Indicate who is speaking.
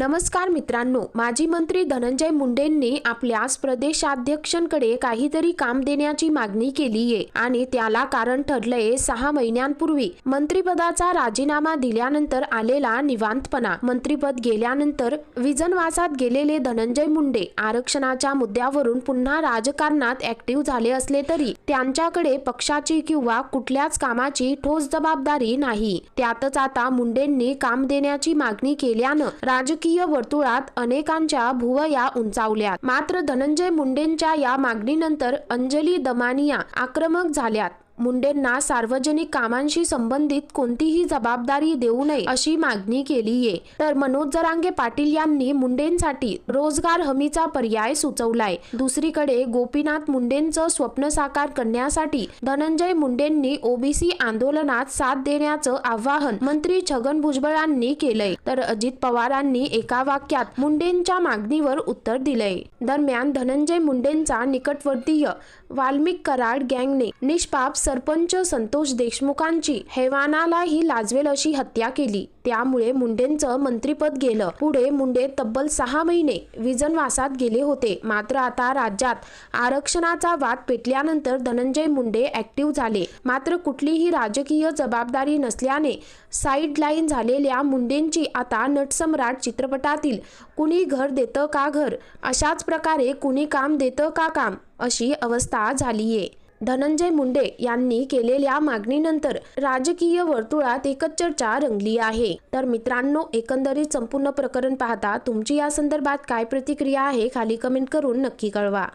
Speaker 1: नमस्कार मित्रांनो माजी मंत्री धनंजय मुंडेंनी आपल्या प्रदेशाध्यक्षांकडे काहीतरी काम देण्याची मागणी केली आहे आणि त्याला कारण ठरलंय सहा महिन्यांपूर्वी मंत्रिपदाचा राजीनामा दिल्यानंतर आलेला निवांतपणा. मंत्रिपद गेल्यानंतर विजनवासात गेलेले धनंजय मुंडे आरक्षणाच्या मुद्द्यावरून पुन्हा राजकारणात ऍक्टिव्ह झाले असले तरी त्यांच्याकडे पक्षाची किंवा कुठल्याच कामाची ठोस जबाबदारी नाही. त्यातच आता मुंडेंनी काम देण्याची मागणी केल्यानं राजकीय वर्तुळात अनेकांच्या भुवया उंचावल्यात. मात्र धनंजय मुंडेंच्या या मागणीनंतर अंजली दमानिया आक्रमक झाल्यात. मुंडेंना सार्वजनिक कामांशी संबंधित कोणतीही जबाबदारी देऊ नये अशी मागणी केली आहे तर मनोज जरांगे पाटील यांनी मुंडेंसाठी रोजगार हमीचा पर्याय सुचवलाय. दुसरीकडे गोपीनाथ मुंडेंचं स्वप्न साकार करण्यासाठी धनंजय मुंडेंनी ओबीसी आंदोलनात साथ देण्याचं आवाहन मंत्री छगन भुजबळांनी केलंय. तर अजित पवारांनी एका वाक्यात मुंडेंच्या मागणीवर उत्तर दिलंय. दरम्यान धनंजय मुंडेंचा निकटवर्तीय वाल्मिक कराड गँगने निष्पाप सरपंच संतोष देशमुखांची हैवानालाही लाजवेल अशी हत्या केली. त्यामुळे मुंडेंचं मंत्रीपद गेलं. पुढे मुंडे तब्बल सहा महिने विजनवासात गेले होते. मात्र आता राज्यात आरक्षणाचा वाद पेटल्यानंतर धनंजय मुंडे ऍक्टिव्ह झाले. मात्र कुठलीही राजकीय जबाबदारी नसल्याने साईडलाईन झालेल्या मुंडेंची आता नटसम्राट चित्रपटातील कुणी घर देतं का घर? अशाच प्रकारे कुणी काम देतं का काम? अशी अवस्था झालीये. धनंजय मुंडे यांनी केलेल्या मागणीनंतर राजकीय वर्तुळात एकच चर्चा रंगली आहे. तर मित्रांनो एकंदरीत संपूर्ण प्रकरण पाहता तुमची या संदर्भात काय प्रतिक्रिया आहे खाली कमेंट करून नक्की कळवा.